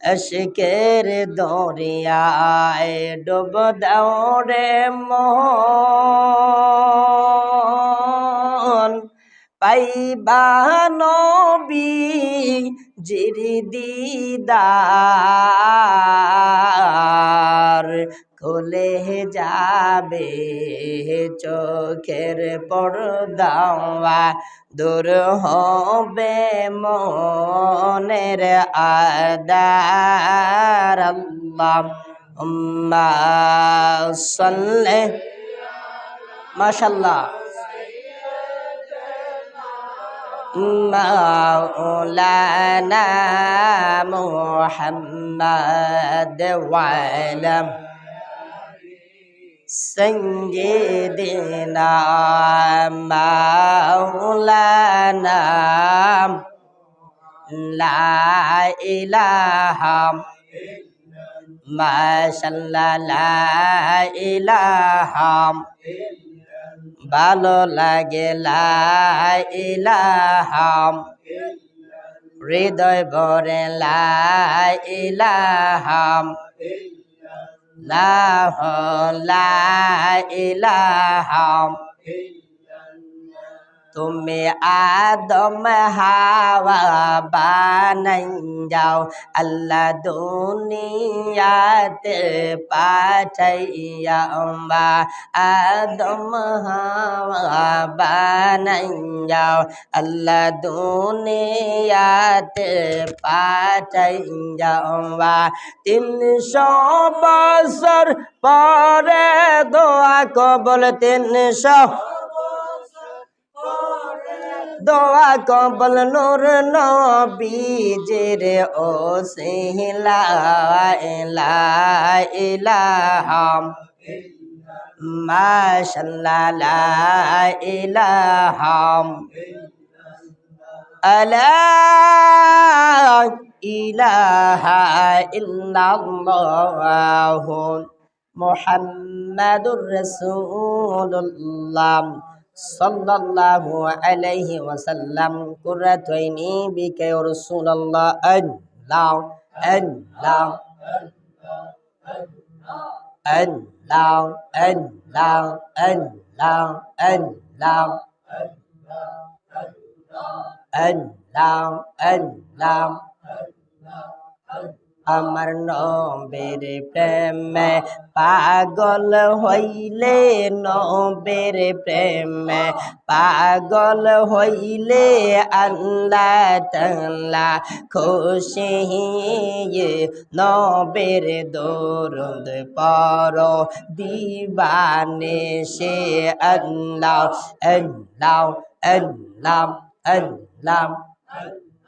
এশকের দরিয়ায় ডুব দাও রে মন। পাইবা নবী জিরি দিদার। খুলে যাবে চোখের পর্দাওয়া। দূর হবে মনের আদার। মাশাল্লাহ مولانا محمد وعلى سيدنا مولانا لا إله ما شاء الله لا إله ভালো লাগে লাইলাহাম হৃদয় ভরে লাইলাহাম লাহ লাইলাহাম তুমি আদম হাওয়া বানাই যাও আল্লাহ দুনিয়াতে পাঠাইয়া মা আদম হাওয়া বানাই যাও আল্লাহ দুনিয়াতে পাঠাইয়া মা তিনশো বছর পরে দোয়া কবল তিনশো দোয়া কবল নূর নবীজের ও সিলা ইলাহাম মাশাল্লাহ ইলাহাম আলা ইলাহা ইল্লাল্লাহ মুহাম্মাদুর রাসূলুল্লাহ সাল্লাল্লাহু আলাইহি ওয়াসাল্লাম কুরাতাইনি বিকা ইয়া রাসূলুল্লাহ আল্লাহ আল্লাহ আল্লাহ আল্লাহ আল্লাহ আল্লাহ আল্লাহ আল্লাহ আমার নবের প্রেমে পাগল হইলে নবের প্রেমে পাগল হইলে আল্লাহ তাল্লা খুশি নবের দরুদ পর দিবানে সে আল্লাহ আল্লাহ আল্লাহ আল্লাহ।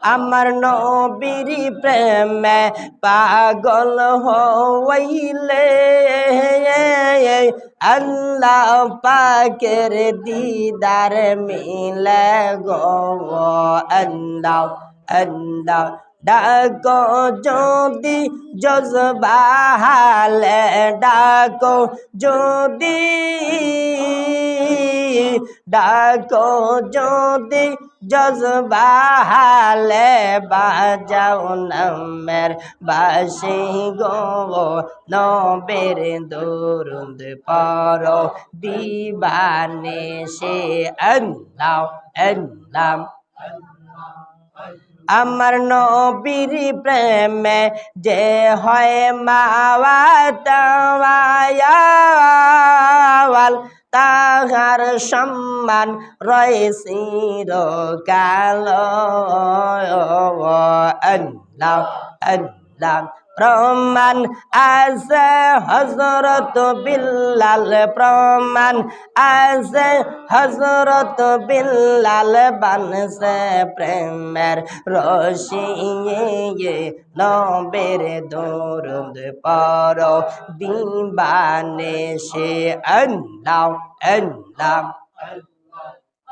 আমার নবীর প্রেমে পাগল হইলে আল্লাহ পাকের দিদার মিলে গো আল্লাহ আল্লাহ। ডাকো যদি জজবাহালে ডাকো যদি ডাকো যদি জজবাহালে বাজাও নামের বাসি গো, নবের দরুদ পর দিবানে সে আল্লাহ আল্লাহ। আমার নবীর প্রেমে যে হয় মাওয়াল তাহার সম্মান রয়েছি কাল আল্লাহ আল্লাহ। প্রমাণ আছে হজরত বিল্লাল, প্রমাণ আছে হজরত বিল্লাল বানসে প্রেমের রশি নবের দরুদ পর। দিবানে সে আল্লাহ আল্লাহ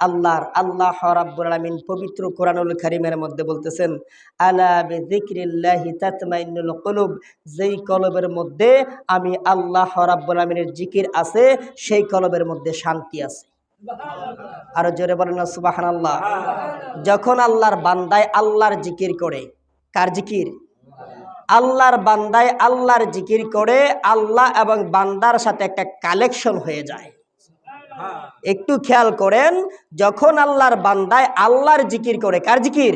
আল্লাহর আল্লাহ রাব্বুল আলামিন পবিত্র কোরআনুল কারীমের মধ্যে বলতেছেন আলা বিযিকরিল্লাহি তাতমাইন্নুল কুলুব যেই কলবের মধ্যে আমি আল্লাহ রাব্বুল আলামিনের জিকির আছে সেই কলবের মধ্যে শান্তি আছে। আরও জোরে বলেন সুবহানাল্লাহ। যখন আল্লাহর বান্দায় আল্লাহর জিকির করে কার জিকির? আল্লাহর বান্দায় আল্লাহর জিকির করে আল্লাহ এবং বান্দার সাথে একটা কালেকশন হয়ে যায়। একটু খেয়াল করেন যখন আল্লাহর বান্দায় আল্লাহর জিকির করে কার জিকির?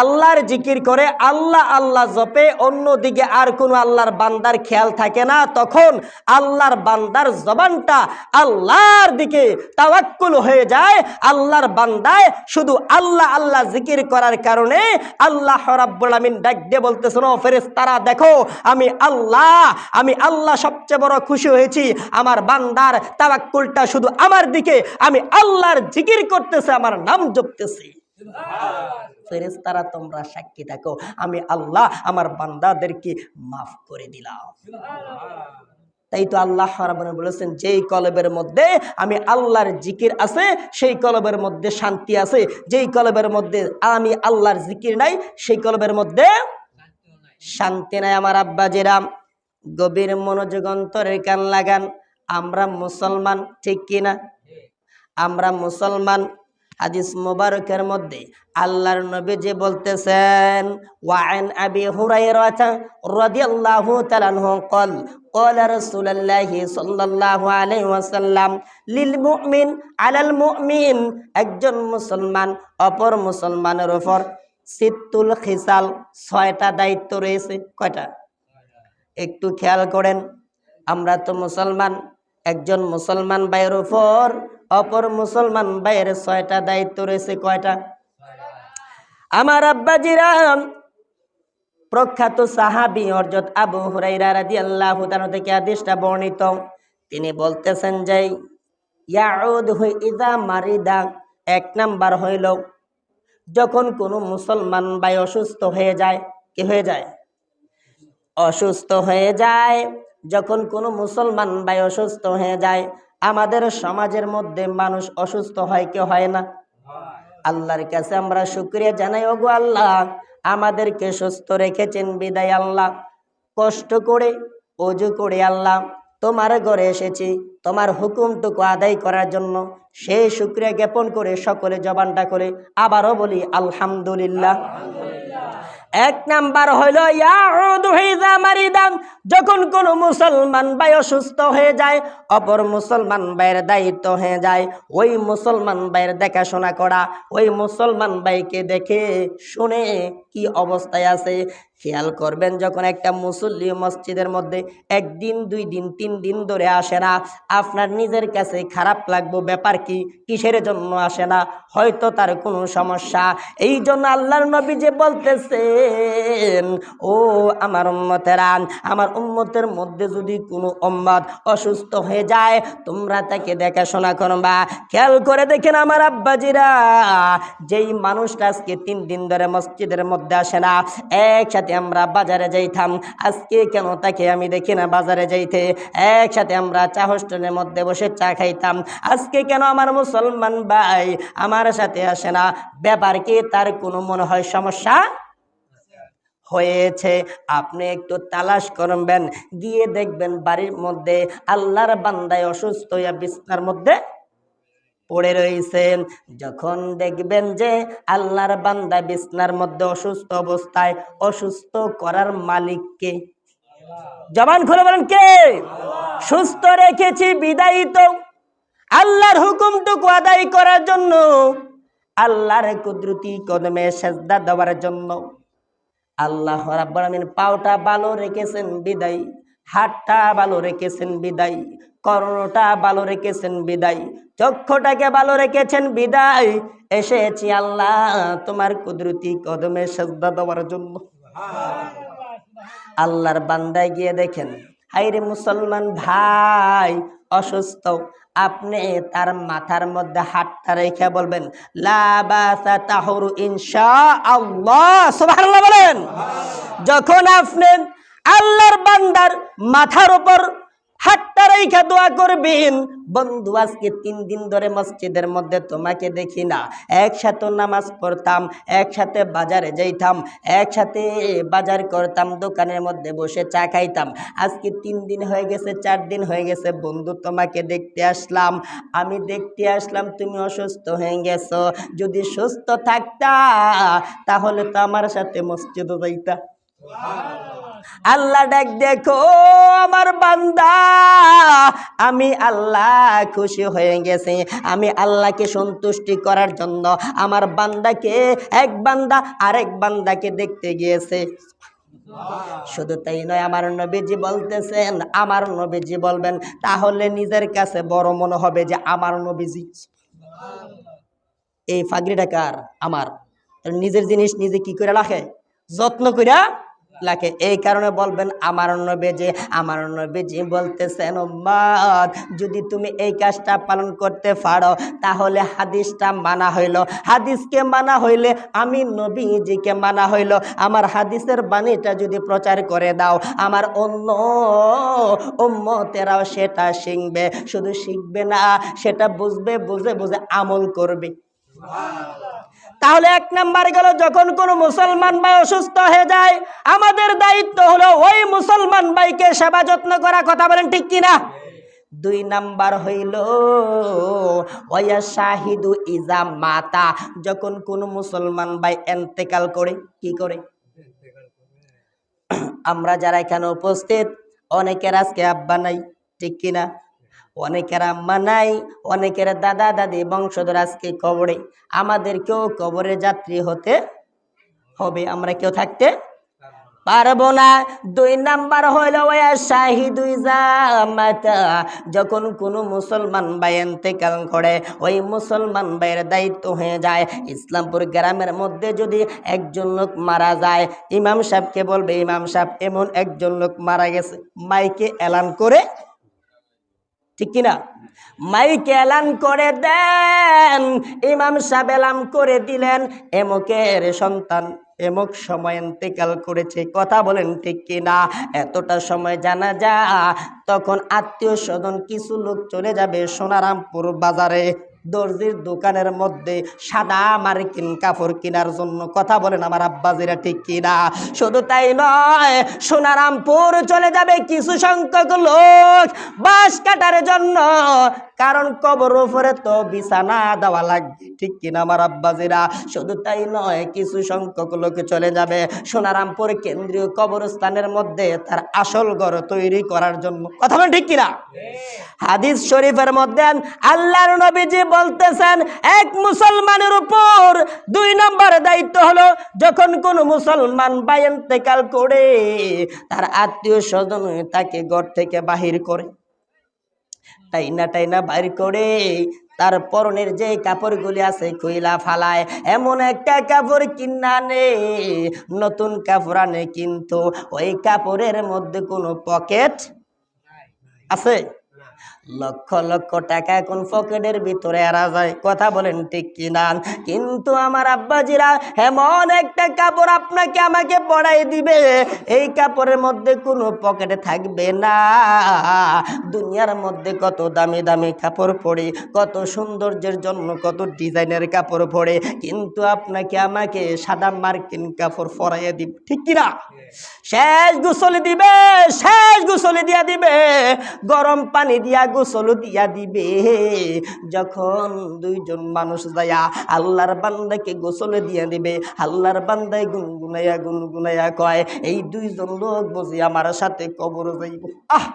আল্লাহর জিকির করে আল্লাহ আল্লাহ জপে, অন্যদিকে আর কোনো আল্লাহর বান্দার খেয়াল থাকে না। তখন আল্লাহর বান্দার জবানটা আল্লাহর দিকে তাওয়াক্কুল হয়ে যায়। আল্লাহর বান্দায় শুধু আল্লাহ আল্লাহ জিকির করার কারণে আল্লাহ রাব্বুল আমিন ডাক দিয়ে বলতেছেন, ও ফেরেশতারা, দেখো, আমি আল্লাহ আমি আল্লাহ সবচেয়ে বড় খুশি হয়েছি। আমার বান্দার তাওয়াক্কুলটা শুধু আমার দিকে, আমি আল্লাহর জিকির করতেছে, আমার নাম জপতেছি। ফেরেশতারা তোমরা সাক্ষী থাকো। আমি আল্লাহ আমার বান্দাদেরকে মাফ করে দিলাম। তাই তো আল্লাহ বলেছেন যেই কলবের মধ্যে আমি আল্লাহর জিকির আছে সেই কলবের মধ্যে শান্তি আছে। যেই কলবের মধ্যে আমি আল্লাহর জিকির নাই সেই কলবের মধ্যে শান্তি নাই। আমার আব্বা জেরাম গভীর মনোযোগ অন্তরের কান লাগান আমরা মুসলমান ঠিক কিনা? আমরা মুসলমান হাদিস মুবারকের মধ্যে আল্লাহর নবী যে বলতেছেন ওয়ান আবি হুরায়রাতা রাদিয়াল্লাহু তাআলা আনহু قال قال رسول الله صلى الله عليه وسلم للمؤمن على المؤمن একজন মুসলমান অপর মুসলমানের উপর সিত্তুল খিসাল ছয়টা দায়িত্ব রয়েছে কয়টা একটু খেয়াল করেন আমরা তো মুসলমান একজন মুসলমান ভাইয়ের উপর অপর মুসলমান ভাইয়ের ছয়টা দায়িত্ব রয়েছে কয়টা? আমার আব্বাজিরা প্রখ্যাত সাহাবি অর্জত আবু হুরাইরা রাদিয়াল্লাহু তাআলা থেকে আদেশটা বর্ণিত। তিনি বলতেছেন যে, ইয়াউদ হুই ইদা মারিদা। এক নাম্বার হইল, যখন কোনো মুসলমান ভাই অসুস্থ হয়ে যায়, কি হয়ে যায়? অসুস্থ হয়ে যায়। যখন কোনো মুসলমান ভাই অসুস্থ হয়ে যায় আমাদের সমাজের মধ্যে মানুষ অসুস্থ হয় কি হয় না। আল্লাহর কাছে আমরা শুক্রিয়া জানাই, ওগো আল্লাহ, আমাদেরকে সুস্থ রেখেছেন, বিদায় আল্লাহ। কষ্ট করে, অজু করে আল্লাহ, তোমার ঘরে এসেছি, তোমার হুকুমটুকু আদায় করার জন্য। সেই শুক্রিয়া জ্ঞাপন করে সকলে জবানটা করে, আবারও বলি, আলহামদুলিল্লাহ। এক নাম্বার হইল যখন কোন মুসলমান ভাই অসুস্থ হয়ে যায়, অপর মুসলমান ভাইয়ের দায়িত্ব হয়ে যায়, ওই মুসলমান ভাইয়ের দেখাশোনা করা, ওই মুসলমান ভাইকে দেখে শুনে কি অবস্থায় আছে খেয়াল করবেন, যখন একটা মুসল্লি মসজিদের মধ্যে একদিন, দুই দিন, তিন দিন ধরে আসে না, আপনার নিজের কাছে খারাপ লাগবো, ব্যাপার কি? কিসের জন্য আসে না? হয়তো তার কোনো সমস্যা। এই জন্য আল্লাহর নবী যে বলতেছেন, ও আমার উম্মতেরা, আমার উম্মতের মধ্যে যদি কোনো উম্মত অসুস্থ হয়ে যায়, তোমরা তাকে দেখাশোনা করবা। খেয়াল করে দেখেন আমার আব্বাজিরা, যেই মানুষটা আজকে তিন দিন ধরে মসজিদের মধ্যে আসে না, একসাথে আমরা বাজারে যাইতাম। আজকে কেন তাকে আমি দেখি না বাজারে যাইতে? একসাথে আমরা চা হোস্টেলের মধ্যে বসে চা খাইতাম। আজকে কেন আমার মুসলমান ভাই আমার সাথে আসে না? ব্যাপার কি তার কোনো মনে হয় সমস্যা? হয়েছে। আপনি একটু তালাশ করবেন। গিয়ে দেখবেন বাড়ির মধ্যে আল্লাহর বান্দায় অসুস্থ হইয়া বিছনার মধ্যে পড়ে রয়েছে যখন দেখবেন যে আল্লাহর বান্দা বিছনার মধ্যে অসুস্থ অবস্থায় অসুস্থ করার মালিককে জবান খুলে বলেন, কে? সুস্থ রেখেছি বিদায়িত আল্লাহর হুকুমটুকু আদায় করার জন্য, আল্লাহর কুদরতি কদমে সেজদা দেওয়ার জন্য। আল্লাহ রাব্বুল আমিন পাওটা ভালো রেখেছেন, বিদায়। হাতটা ভালো রেখেছেন বিদায়, কর্ণটা ভালো রেখেছেন বিদায়, চক্ষুটাকে ভালো রেখেছেন বিদায়। এসেছি আল্লাহ তোমার কুদরতি কদমে সেজদা দেওয়ার জন্য। আল্লাহর বান্দায় গিয়ে দেখেন হাইরে মুসলমান ভাই অসুস্থ, আপনি তার মাথার মধ্যে হাতটা রেখে বলবেন লাবাসা তাহরু ইনশা আল্লাহ বলেন। যখন আপনি আল্লাহর বান্দার মাথার উপর হাতটা রেখা দোয়া করবেন। বন্ধু, আজকে তিন দিন ধরে মসজিদের মধ্যে তোমাকে দেখি না। একসাথে নামাজ পড়তাম, একসাথে বাজারে যাইতাম, একসাথে বাজার করতাম, দোকানের মধ্যে বসে চা খাইতাম। আজকে তিন দিন হয়ে গেছে, চার দিন হয়ে গেছে। বন্ধু, তোমাকে দেখতে আসলাম। আমি দেখতে আসলাম, তুমি অসুস্থ হয়ে গেছো। যদি সুস্থ থাকতা, তাহলে তো আমার সাথে মসজিদও যাইতা। আল্লাহ ডাক দেখো, আমার বান্দা। আমি আল্লাহ খুশি হয়ে গেছে। আমি আল্লাহকে সন্তুষ্টি করার জন্য আমার বান্দাকে, এক বান্দা আরেক বান্দাকে দেখতে গিয়েছে। শুধু তাই নয়, আমার নবীজি বলতেছেন, আমার নবীজি বলবেন, তাহলে নিজের কাছে বড় মনে হবে যে আমার নবীজি। এই ফাগরিটা কার আমার নিজের জিনিস নিজে কি করে রাখে? যত্ন কইরা লাগে এই কারণে বলবেন, আমার নবীজি আমার নবীজি বলতেছেন, উম্মত, যদি তুমি এই কাজটা পালন করতে পারো, তাহলে হাদিসটা মানা হইল। হাদিসকে মানা হইলে আমি নবীজিকে মানা হইল। আমার হাদিসের বাণীটা যদি প্রচার করে দাও, আমার অন্য উম্মতেরাও সেটা শিখবে। শুধু শিখবে না, সেটা বুঝবে, বুঝে বুঝে আমল করবে। তাহলে এক নাম্বার গেল, যখন কোনো মুসলমান ভাই অসুস্থ হয়ে যায়, আমাদের দায়িত্ব হলো ওই মুসলমান ভাইকে সেবা যত্ন করা, কথা বলেন ঠিক কিনা? দুই নাম্বার হইল, ওয়া শাহিদু ইজা মাতা, যখন কোন মুসলমান ভাই এন্তেকাল করে, কি করে? আমরা যারা এখানে উপস্থিত, অনেকের আজকে আব্বা নাই, ঠিক কিনা? অনেকের আম্মা নাই, অনেকের দাদা দাদি বংশধর আজকে কবরে। আমাদেরকেও কবরে যাত্রী হতে হবে, আমরা কেউ থাকতে পারব না। দুই নাম্বার হইল যখন কোনো মুসলমান ভাই এন্তেকাল করে, ওই মুসলমান ভাইয়ের দায়িত্ব হয়ে যায়। ইসলামপুর গ্রামের মধ্যে যদি একজন লোক মারা যায়, ইমাম সাহেবকে বলবে, ইমাম সাহেব, এমন একজন লোক মারা গেছে, মাইকে এলান করে ঠিক কিনা? মাইকে এলান করে দেন, ইমাম সাহেব এলাম করে দিলেন, এমকের সন্তান এমক সময় এতেকাল করেছে, কথা বলেন ঠিক কিনা? এতটা সময় জানা যা তখন আত্মীয় স্বজন কিছু লোক চলে যাবে সোনারামপুর বাজারে। দর্জির দোকানের মধ্যে সাদা মার্কিন কাপড় কেনার জন্য কথা বলেন আমার আব্বাজিরা ঠিক কিনা শুধু তাই নয়, সোনারামপুর চলে যাবে কিছু সংখ্যক লোক বাঁশ কাটার জন্য। কারণ কবর উপরে তো বিছানা দেওয়া লাগবে। ঠিক কিনা আমার আব্বাজিরা? শুধু তাই নয়, কিছু সংখ্যক লোক চলে যাবে। সোনারামপুর কেন্দ্রীয় কবরস্থানের মধ্যে তার আসল ঘর তৈরি করার জন্য। কথা বলেন ঠিক কিনা? হাদিস শরীফের মধ্যে আল্লাহর নবীজি বলতেছেন, এক মুসলমানের উপর দুই নম্বর দায়িত্ব হলো, যখন কোন মুসলমান বা ইন্তেকাল করে, তার আত্মীয় স্বজন তাকে ঘর থেকে বাহির করে। টাইনা টাইনা বাইর করে। তার পরনের যে কাপড়গুলি আছে কইলা ফালায় এমন একটা কাপড় কিনা নে। নতুন কাপড় আনে কিন্তু ওই কাপড়ের মধ্যে কোনো পকেট আছে? লক্ষ লক্ষ টাকা এখন পকেটের ভিতরে এরা যায়। কথা বলেন ঠিক কিনা? কিন্তু আমার আব্বাজিরা এমন একটা কাপড় আপনাকে আমাকে পড়াই দিবে। এই কাপড়ের মধ্যে কোনো পকেটে থাকবে না। দুনিয়ার মধ্যে কত দামি দামি কাপড় পরে, কত সৌন্দর্যের জন্য কত ডিজাইনের কাপড় পরে, কিন্তু আপনাকে আমাকে সাদা মার্কিন কাপড় পরাইয়ে দিব। ঠিক কিনা? শেষ গোসল দিবে, শেষ গোসল দিয়া দিবে। গরম পানি দিয়া গোসল দিয়া দিবে। যখন দুইজন মানুষ যায়া আল্লাহর বান্দাকে গোসল দিয়া দিবে, আল্লাহর বান্দায় গুনগুনাইয়া গুনগুনাইয়া কয়, এই দুইজন লোক বুঝি আমার সাথে কবর যাইব। আহ!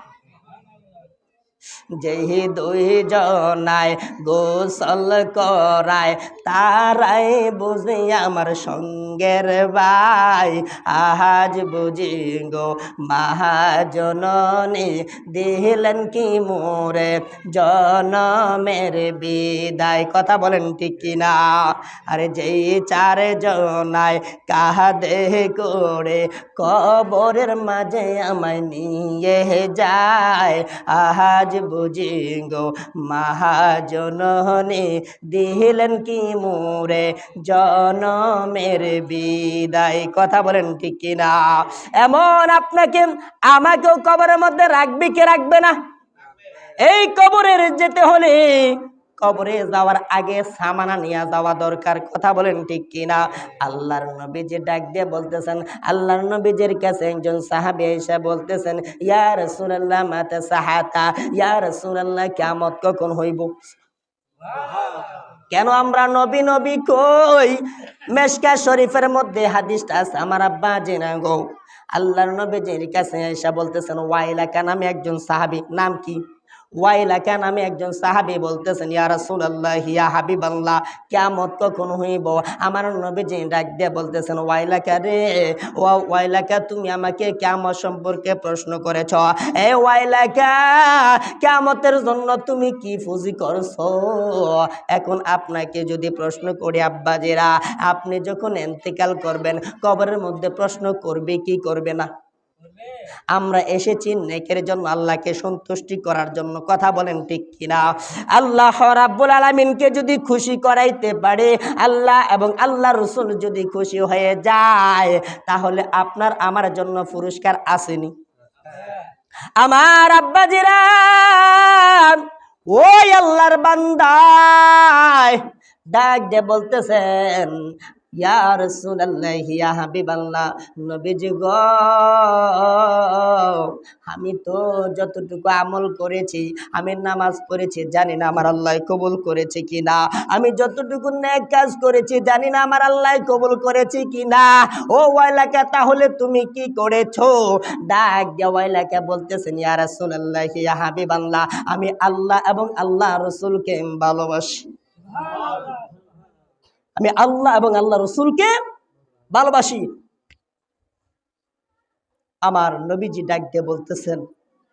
যেই দুই জনায় গোসল করায় তারাই বুঝি আমার সঙ্গের ভাই। আহাজ বুঝি গো, মহাজননী, দিলেন কি মোরে জনমের বিদায়? কথা বলেন ঠিক কিনা আরে যেই চার জনায় কাহাদে করে কবরের মাঝে আমায় নিয়ে যায়। আহাজ আজ বুঝি গো মহাজননে দিলেন কি মোরে জনমের বিদায়? কথা বলেন ঠিক কিনা? এমন আপনাকে, আমাকেও কবরের মধ্যে রাখবে কে রাখবে না? এই কবরের যেতে হলে কবরে যাওয়ার আগে সামানা নিয়ে যাওয়া দরকার। কথা বলেন ঠিক কিনা? আল্লাহর নবী যে ডাক দিয়ে বলতেছেন, আল্লাহর নবীজির কাছে একজন সাহাবি এসে বলতেছেন, ইয়া রাসূলুল্লাহ, মাতা সাহাতা, ইয়া রাসূলুল্লাহ, কিয়ামত কখন হইব? কেন আমরা নবী নবী কই? মেশকা শরীফের মধ্যে হাদিসটা আছে, আমার আব্বা জেনা গো? আল্লাহর নবীজির কাছে এসে বলতেছেন, ওয়াইলাকা নামে একজন সাহাবী, নাম কি? ওয়াইলাকা নামে একজন সাহাবী বলতেছেন, ইয়া রাসূলুল্লাহ, ইয়া হাবিবাল্লাহ, কিয়ামত কখন হইব? আমার নবীজি ডাক দিয়ে বলতেছেন, ওয়াইলাকা রে, ও ওয়াইলাকা, তুমি আমাকে কিয়ামত সম্পর্কে প্রশ্ন করেছ। এ ওয়াইলাকা, কিয়ামতের জন্য তুমি কি ফুজি করছ? এখন আপনাকে যদি প্রশ্ন করি আব্বাজিরা আপনি যখন এন্তেকাল করবেন, কবরের মধ্যে প্রশ্ন করবে কি করবে না? আমরা এসেছি নেকের জন্য আল্লাহকে সন্তুষ্টি করার জন্য। কথা বলেন ঠিক কিনা? আল্লাহ রাব্বুল আলামিনকে যদি খুশি করাইতে পারে, আল্লাহ এবং আল্লাহ রসুল যদি খুশি হয়ে যায়, তাহলে আপনার আমার জন্য পুরস্কার আসেনি। আমার আব্বাজিরা, ওই আল্লাহর বান্দায় ডাক দিয়ে বলতেছেন ইয়া রাসূলুল্লাহ, ইয়া হাবিবাল্লাহ, নবীজি গো, আমি তো যতটুকু আমল করেছি, আমি নামাজ পড়েছি, জানি না আমার আল্লাহ কবুল করেছে কি না আমি যতটুকু নেক কাজ করেছি, জানি না আমার আল্লাহ কবুল করেছে কি না ও ওয়াইলাকা, তাহলে তুমি কি করেছ? ডাক দিয়া ওয়াইলাকা বলতেছেন, ইয়া রাসূলুল্লাহ, ইয়া হাবিবাল্লাহ, আমি আল্লাহ এবং আল্লাহ রসুলকে ভালোবাসি। আমি আল্লাহ এবং আল্লাহ রসুলকে ভালোবাসি। আমার নবীজি ডাক দিয়ে বলতেছেন,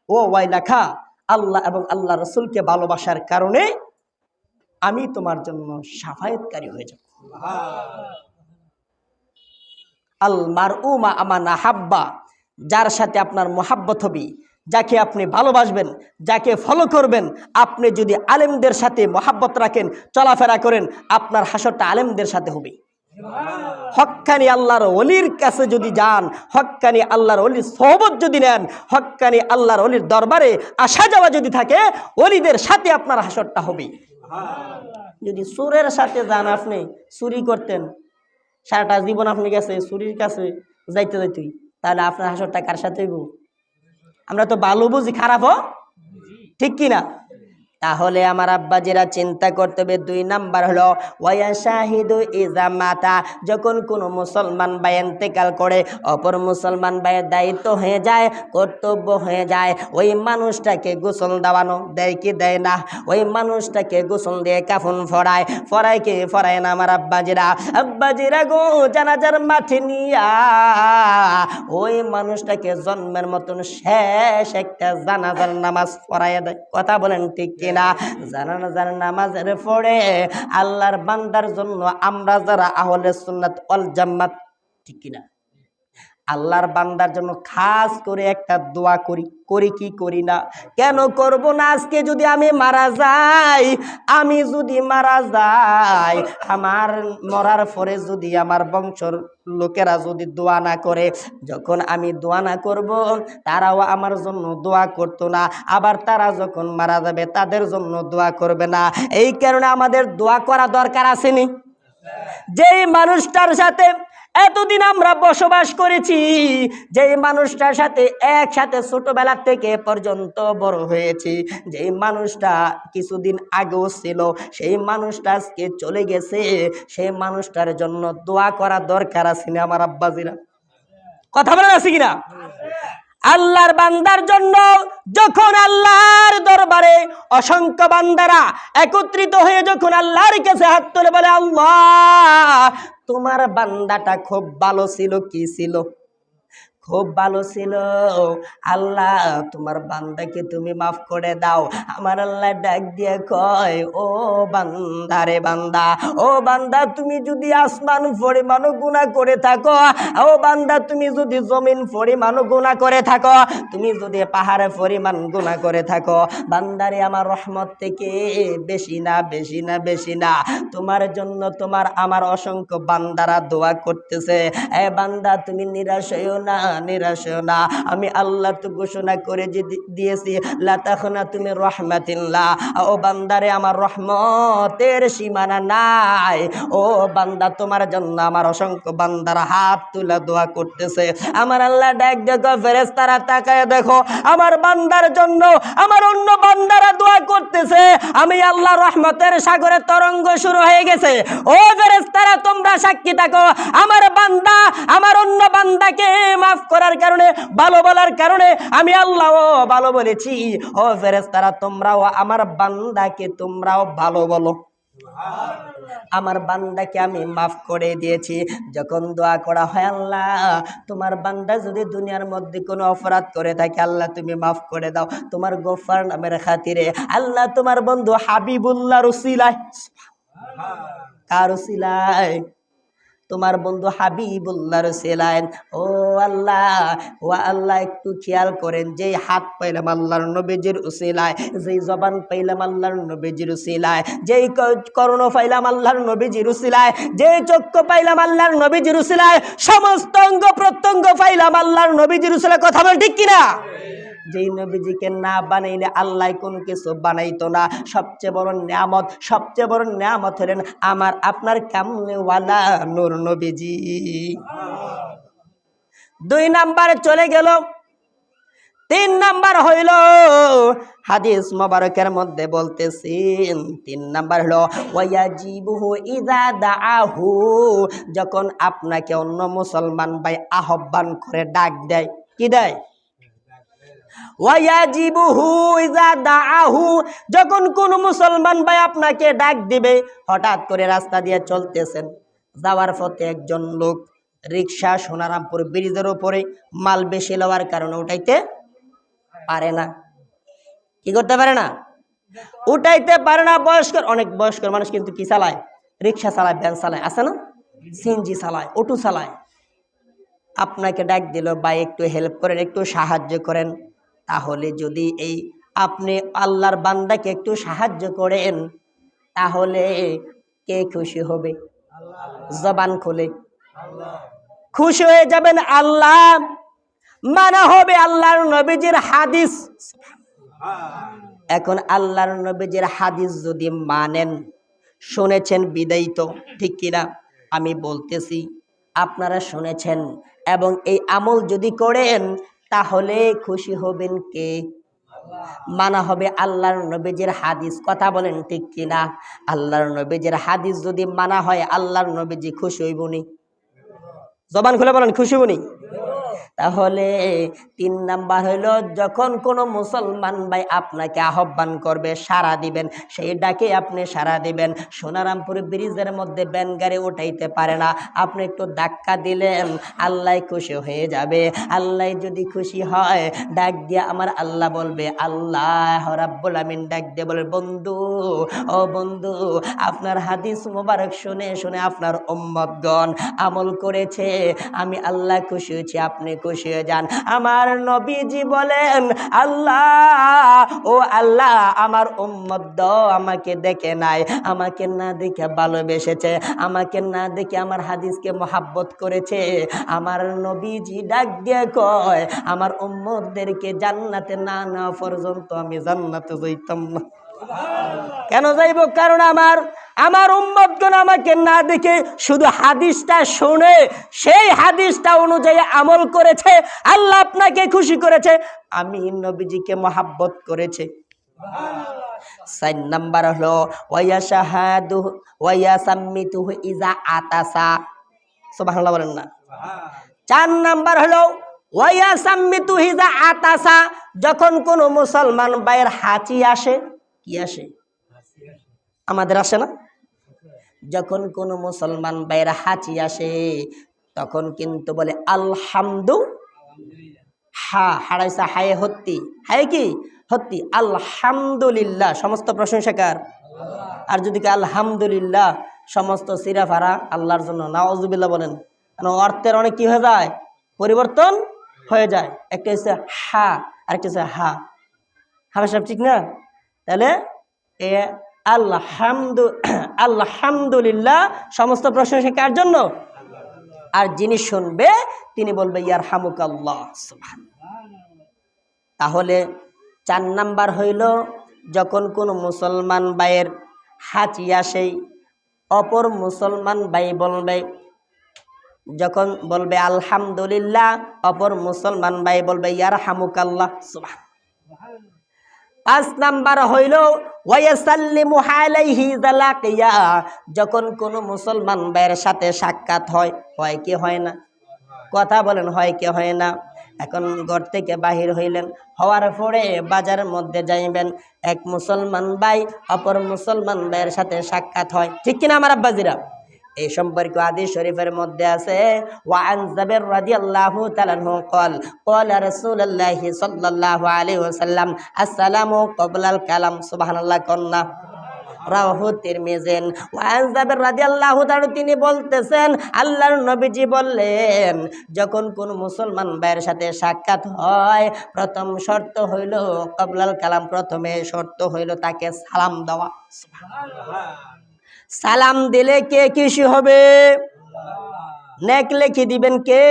ও ওয়াই লেখা আল্লাহ এবং আল্লাহ রসুলকে ভালোবাসার কারণে আমি তোমার জন্য সাফায়তকারী হয়ে যাব। আল মার উমা আমানা হাব্বা যার সাথে আপনার মোহাব্বত হবি যাকে আপনি ভালোবাসবেন, যাকে ফলো করবেন, আপনি যদি আলেমদের সাথে মহাব্বত রাখেন, চলাফেরা করেন, আপনার হাসরটা আলেমদের সাথে হবে। হক্কানি আল্লাহর অলির কাছে যদি যান, হক্কানি আল্লাহর অলির সহবত যদি নেন, হক্কানি আল্লাহর অলির দরবারে আসা যাওয়া যদি থাকে অলিদের সাথে আপনার হাসরটা হবে। যদি সুরের সাথে যান আপনি, চুরি করতেন, সারাটা জীবন আপনি গেছে, চুরির কাছে যাইতে যাইতে, তাহলে আপনার হাসরটা কার সাথে হইব? আমরা তো ভালো বুঝি খারাপ হ ঠিক কি না তাহলে আমার আব্বাজিরা চিন্তা করতে হবে, দুই নাম্বার হলো ওয়া শাহিদু ইজা মাতা যখন কোনো মুসলমান ভাই এন্তেকাল করে, অপর মুসলমান ভাইয়ের দায়িত্ব হয়ে যায়, কর্তব্য হয়ে যায়, ওই মানুষটাকে গোসল দেওয়ানো দেয় কি দেয় না? ওই মানুষটাকে গোসল দিয়ে কাফন ফরায় ফরায় কি? ফরায় না আমার আব্বাজিরা আব্বাজিরা গো, জানাজার মাঠে নিয়া, ওই মানুষটাকে জন্মের মতন শেষ একটা জানাজার নামাজ পড়াইয়া দেয়। কথা বলেন ঠিক কিনা জানাজার নামাজের পড়ে, আল্লাহর বান্দার জন্য আমরা যারা আহলে সুন্নাত অল জাম্মাত ঠিক কিনা? আল্লাহর বান্দার জন্য খাস করে একটা দোয়া করি করি কি করি না? কেন করব না? আজকে যদি আমি মারা যাই, আমি যদি মারা যাই, আমার মরার পরে যদি আমার বংশর লোকেরা যদি দোয়া না করে, যখন আমি দোয়া না করব, তারাও আমার জন্য দোয়া করতো না। আবার তারা যখন মারা যাবে, তাদের জন্য দোয়া করবে না। এই কারণে আমাদের দোয়া করা দরকার আসেনি যেই মানুষটার সাথে এতদিন আমরা বসবাস করেছি যে মানুষটার সাথে একসাথে ছোটবেলা থেকে পর্যন্ত বড় হয়েছি, যেই মানুষটা কিছুদিন আগেও ছিল, সেই মানুষটা আজকে চলে গেছে, সেই মানুষটার জন্য দোয়া করা দরকার আছে না আমার আব্বাজিরা। কথা বলেন আছে কিনা? আল্লাহর বান্দার জন্য যখন আল্লাহর দরবারে অসংখ্য বান্দারা একত্রিত হয়ে যখন আল্লাহর কাছে হাত তুলে বলে, আল্লাহ, তোমার বান্দাটা খুব ভালো ছিল, কি ছিল? খুব ভালো ছিল। আল্লাহ, তোমার বান্দাকে তুমি মাফ করে দাও। আমার আল্লাহ ডাক দিয়ে কয়, ও বান্দারে বান্দা, ও বান্দা, তুমি যদি আসমান পরিমাণ গুণা করে থাকো, ও বান্দা, তুমি যদি জমিন পরিমাণ গুণা করে থাকো, তুমি যদি পাহাড়ে পরিমাণ গুণা করে থাকো, বান্দারে, আমার রহমত থেকে বেশি না বেশি না বেশি না। তোমার জন্য তোমার, আমার অসংখ্য বান্দারা দোয়া করতেছে। এ বান্দা, তুমি নিরাশ হইও না। নিরাশ না। আমি আল্লাহ তো ঘোষণা করে যে দিয়েছি, লাতাখনা তুমি রহমাতিল্লাহ। ও বান্দারে, আমার রহমতের সীমানা নাই। ও বান্দা, তোমার জন্য আমার অসংখ্য বান্দারা হাত তুলে দোয়া করতেছে। আমার আল্লাহ ডাক দেখো ফেরেস্তারা তাকায় দেখো, আমার বান্দার জন্য আমার অন্য বান্দারা দোয়া করতেছে। আমি আল্লাহ রহমতের সাগরে তরঙ্গ শুরু হয়ে গেছে। ও ফেরেস্তারা তোমরা সাক্ষী থাকো, আমার বান্দা, আমার অন্য বান্দাকে মাফ করার কারণে, ভালো বলার কারণে আমি আল্লাহ ভালো বলেছি। ও ফেরেস তারা তোমরাও আমার বান্দাকে তোমরাও ভালো বলো। আমার বান্দাকে আমি মাফ করে দিয়েছি। যখন দোয়া করা হয় আল্লাহ, তোমার বান্দা যদি দুনিয়ার মধ্যে কোনো অপরাধ করে থাকে, আল্লাহ তুমি মাফ করে দাও। তোমার গোফার নামের খাতিরে আল্লাহ তোমার বন্ধু হাবিবুল্লাহ রসিলায় কার রসিলায় তোমার বন্ধু হাবিবুল্লাহ রসিলায় ও আল্লাহ ও আল্লাহ, একটু খেয়াল করেন যেই হাত পাইলাম আল্লাহর নবীজির উসিলায় যেই জবান পাইলাম আল্লাহর নবীজির উসিলায় যেই করণ পাইলাম আল্লাহর নবীজির উসিলায় যেই চক্ষু পাইলাম আল্লাহর নবীজির উসিলায় সমস্ত অঙ্গ প্রত্যঙ্গ পাইলাম আল্লাহর নবীজির উসিলায় কথা বল ঠিক কিনা? যেই নবীজিকে না বানাইলে আল্লাহ কোনো কিছু বানাইতো না। সবচেয়ে বড় নিয়ামত, সবচেয়ে বড় নিয়ামত হলেন আমার আপনার কামলেওয়ালা নূর নবীজি। দুই নাম্বার চলে গেল, তিন নাম্বার হইল, হাদিস মোবারকের মধ্যে বলতেছেন, তিন নাম্বার হলো, ওয়াজিবুহু ইজা দাআহু, যখন আপনাকে অন্য মুসলমান ভাই আহ্বান করে ডাক দেয়, কি দেয়? যখন কোন মুসলমান ভাই আপনাকে ডাক দিবে, হঠাৎ করে রাস্তা দিয়ে চলতেছেন। যাওয়ার পথে একজন লোক রিক্সা সোনারামপুর ব্রিজের উপরে মাল বেশি লওয়ার কারণে উঠাইতে পারে না। কি করতে পারে না? উঠাইতে পারে না বয়স্কর অনেক বয়স্কর মানুষ কিন্তু কি চালায়? রিক্সা চালায়, ভ্যান চালায়, আছে না? সিএনজি চালায়, অটো চালায়। আপনাকে ডাক দিল বা একটু হেল্প করেন, একটু সাহায্য করেন। তাহলে যদি এই আপনি আল্লাহর বান্দাকে একটু সাহায্য করেন, তাহলে কে খুশি হবে? জবান খুলে। খুশি হয়ে যাবেন আল্লাহ। মানা হবে আল্লাহর নবীজির হাদিস। এখন আল্লাহর নবীজির হাদিস যদি মানেন, শুনেছেন বিদায়ী তো, ঠিক কিনা? আমি বলতেছি, আপনারা শুনেছেন। এবং এই আমল যদি করেন তাহলে খুশি হবেন কে? মানা হবে আল্লাহর নবীজির হাদিস। কথা বলেন ঠিক কিনা? আল্লাহর নবীজির হাদিস যদি মানা হয়, আল্লাহর নবীজি খুশি হইবনি। জবান খুলে বলেন, খুশি হইবনি? তাহলে তিন নাম্বার হইল যখন কোনো মুসলমান ভাই আপনাকে আহ্বান করবে, সাড়া দিবেন, সেই ডাকে আপনি সাড়া দিবেন। সোনারামপুর ব্রিজের মধ্যে ব্যান গাড়ি উঠাইতে পারে না। আপনি একটু ধাক্কা দিলেন, আল্লাহ খুশি হয়ে যাবে। আল্লাহ যদি খুশি হয়, ডাক দিয়ে আমার আল্লাহ বলবে, আল্লাহ রাব্বুল আমিন, ডাক দিয়ে বলে, বন্ধু, ও বন্ধু, আপনার হাদিস মোবারক শুনে শুনে আপনার উম্মতগণ আমল করেছে। আমি আল্লাহ খুশি হয়েছি, আপনি খুশি হয়ে যান। আমার নবীজি বলেন, আল্লাহ, ও আল্লাহ, আমার উম্মত আমাকে দেখে নাই। আমাকে না দেখে ভালোবেসেছে, আমাকে না দেখে আমার হাদিসকে মহাব্বত করেছে। আমার নবীজি ডাক দিয়ে কয়, আমার উম্মতদেরকে জান্নাতে না না পর্যন্ত আমি জান্নাতে যাইতাম না। কেন যাইব? কারণ আমার আমার উম্মতগণ আমাকে না দেখে, শুধু হাদিসটা শুনে, সেই হাদিসটা অনুযায়ী আমল করেছে, আল্লাহ আপনাকে খুশি করেছে। আমি নবীজিকে মহাব্বত করেছে। নাম্বার হলো ইজা আতাসা। বলেন না। চার নাম্বার আতাসা। যখন কোনো মুসলমান ভাইয়ের হাঁচি আসে, কি আসে? আমাদের আসে না? যখন কোনো মুসলমান ভাইয়ের হাঁচি আসে, তখন কিন্তু বলে, আলহামদু হা হারাইসা হায়ে হত্তি হায়ে কি? হত্তি আলহামদুলিল্লাহ, সমস্ত প্রশংসাকার আর যদি আলহামদুলিল্লাহ, সমস্ত সিরাফারা আল্লাহর জন্য নাওজুবিল্লাহ বলেন। কারণ অর্থের অনেক কি হয়ে যায়? পরিবর্তন হয়ে যায়। একটা হচ্ছে হা আর একটা হচ্ছে হা। হা সব ঠিক না? তাহলে এ আলহামদু, আলহামদুলিল্লাহ, সমস্ত প্রশংসা কার জন্য? আর যিনি শুনবে, তিনি বলবে ইয়ার হামুক আল্লাহ তাহলে চার নাম্বার হইল, যখন কোন মুসলমান ভাইয়ের হাঁচি আসে, অপর মুসলমান ভাই বলবে, যখন বলবে, আলহামদুলিল্লাহ, অপর মুসলমান ভাই বলবে ইয়ার হামুক আল্লাহ সুবাহ পাঁচ নাম্বার হইল যখন কোনো মুসলমান ভাইয়ের সাথে সাক্ষাৎ হয় হয় কি হয় না? কথা বলেন, হয় কি হয় না? এখন ঘর থেকে বাহির হইলেন, হওয়ার পরে বাজারের মধ্যে যাইবেন, এক মুসলমান ভাই অপর মুসলমান ভাইয়ের সাথে সাক্ষাৎ হয়। ঠিক কিনা আমার আব্বাজিরা? এই সম্পর্কে আদিস শরীফের মধ্যে আছে ওয়ান জাবের রাদিয়াল্লাহু তাআলাহু তালানহু কল কল রসুল্লাহ সাল্লাহ আলী ওসাল্লাম আসসালামু ক্বাবলাল কালাম সুবাহান্লাহ কন্যা। তিনি বলতেছেন, আল্লাহর নবীজি বললেন, যখন কোন মুসলমান ভাইয়ের সাথে সাক্ষাৎ হয়, প্রথম শর্ত হইল কবলাল কালাম, প্রথমে শর্ত হইল তাকে সালাম দেওয়া সালাম দিলে কে খুশি হবে? নেক লেখি দিবেন কে?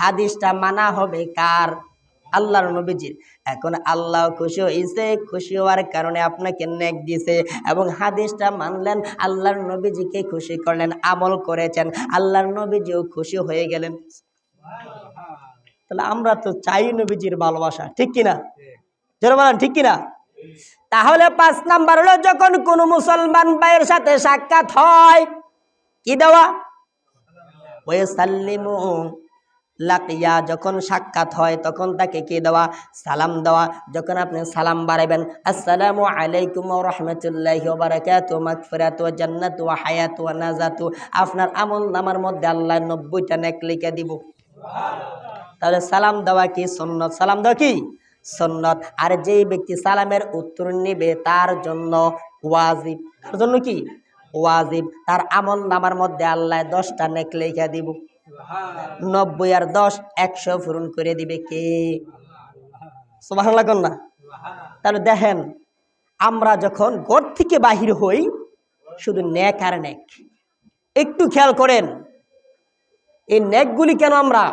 হাদিসটা মানা হবে কার? আল্লাহর নবীজির। এখন আল্লাহ খুশি হয়েছে খুশি হওয়ার কারণে আপনাকে নেক দিছে এবং হাদিসটা মানলেন, আল্লাহর নবীজিকে খুশি করলেন, আমল করেছেন। আল্লাহর নবীজিও খুশি হয়ে গেলেন। তাহলে আমরা তো চাই নবীজির ভালোবাসা, ঠিক কিনা? জোরে বলেন, ঠিক কিনা? তাহলে পাঁচ নাম্বার হলো, যখন কোন মুসলমান ভাইয়ের সাথে সাক্ষাৎ হয়, কি দেওয়া? লাকিয়া, যখন সাক্ষাৎ হয়, তখন তাকে কি দেওয়া? সালাম দেওয়া। যখন আপনি সালাম বাড়াবেন আসসালামু আলাইকুম রহমতুল্লাহি বারাকাতু মাগফিরাতু ওয়া জান্নাতু ওয়া হায়াতু ওয়া নাজাতু। আপনার আমল নামার মধ্যে আল্লাহ নব্বইটা নেক লিখে দিব। তাহলে সালাম দেওয়া কি সন্ন্যত সালাম দেওয়া কি? সন্ন্যত আর যেই ব্যক্তি সালামের উত্তর নিবে, তার জন্য ওয়াজিব। তার জন্য কি? ওয়াজিব। তার আমল নামার মধ্যে আল্লাহ দশটা নেক লেখা দিব। নব্বই আর দশ একশো পূরণ করে দিবে কে? সুবাহ না? তাহলে দেখেন, আমরা যখন ঘর থেকে বাহির হই, শুধু নেক আর নেক। একটু খেয়াল করেন, এই নেকগুলি কেন আমরা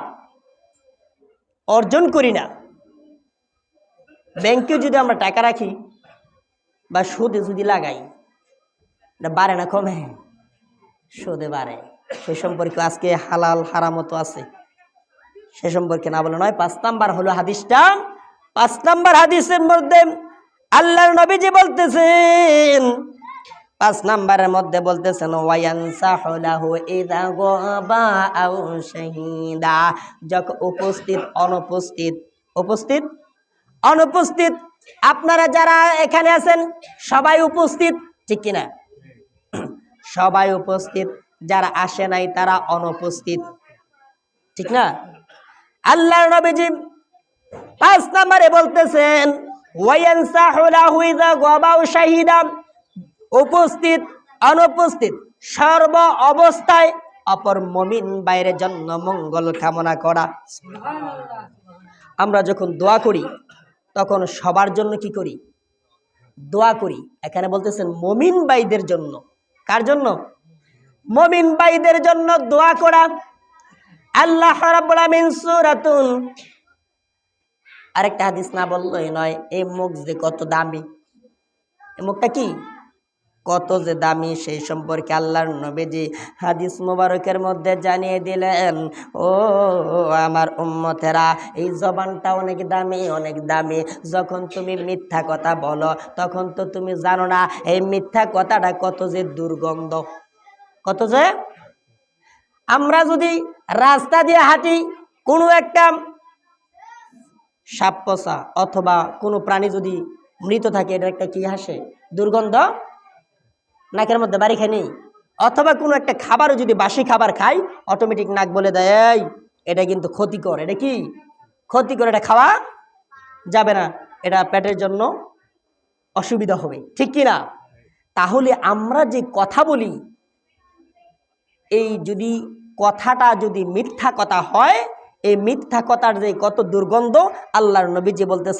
অর্জন করি না? ব্যাংকে যদি আমরা টাকা রাখি বা সুদে যদি লাগাই, এটা বাড়ে না কমে? সুদে বাড়ে। সে সম্পর্কে আজকে হালাল হারামতো আছে। সে সম্পর্কে না বলে নয়, পাঁচ নাম্বার হলো হাদিসটা। পাঁচ নাম্বার হাদিসের মধ্যে আল্লাহর নবীজি বলতেছেন, পাঁচ নাম্বারের মধ্যে বলতেছেন যখন উপস্থিত, অনুপস্থিত, উপস্থিত অনুপস্থিত, আপনারা যারা এখানে আছেন, সবাই উপস্থিত, ঠিক কিনা? সবাই উপস্থিত, যারা আসে নাই, তারা অনুপস্থিত, ঠিক না? আল্লাহর নবীজি পাঁচ নম্বরে বলতেছেন উপস্থিত, অনুপস্থিত, সর্ব অবস্থায় অপর মমিন বাইরের জন্য মঙ্গল কামনা করা। আমরা যখন দোয়া করি তখন সবার জন্য কি করি? দোয়া করি। এখানে বলতেছেন, মমিন বাইদের জন্য। কার জন্য? মমিন বাইদের জন্য দোয়া করা। আল্লাহ রাব্বুল আরেকটা হাদিস না বললোই নয়, এই মুখ যে কত দামি। এই মুখটা কি? কত যে দামি সেই সম্পর্কে আল্লাহর নবীজি হাদিস মুবারকের মধ্যে জানিয়ে দিলেন, ও আমার উম্মতেরা, এই জবানটা অনেক দামি অনেক দামি। যখন তুমি মিথ্যা কথা বলো, তখন তো তুমি জানো না, এই মিথ্যা কথাটা কত যে দুর্গন্ধ। কত যে? আমরা যদি রাস্তা দিয়ে হাঁটি, কোনো একটা সাপ পচা অথবা কোনো প্রাণী যদি মৃত থাকে এটা একটা কি হাসে দুর্গন্ধ? নাকের মধ্যে বাড়ি খাই নেই। অথবা কোনো একটা খাবারও যদি বাসি খাবার খাই অটোমেটিক নাক বলে দেয় "এই, এটা কিন্তু ক্ষতিকর। এটা কি? ক্ষতিকর এটা খাওয়া যাবে না। এটা পেটের জন্য অসুবিধা হবে। ঠিক কি না? তাহলে আমরা যে কথা বলি এই যদি কথাটা যদি মিথ্যা কথা হয় এই মিথ্যা কথার যে কত দুর্গন্ধ আল্লাহর নবী যে বলতেছে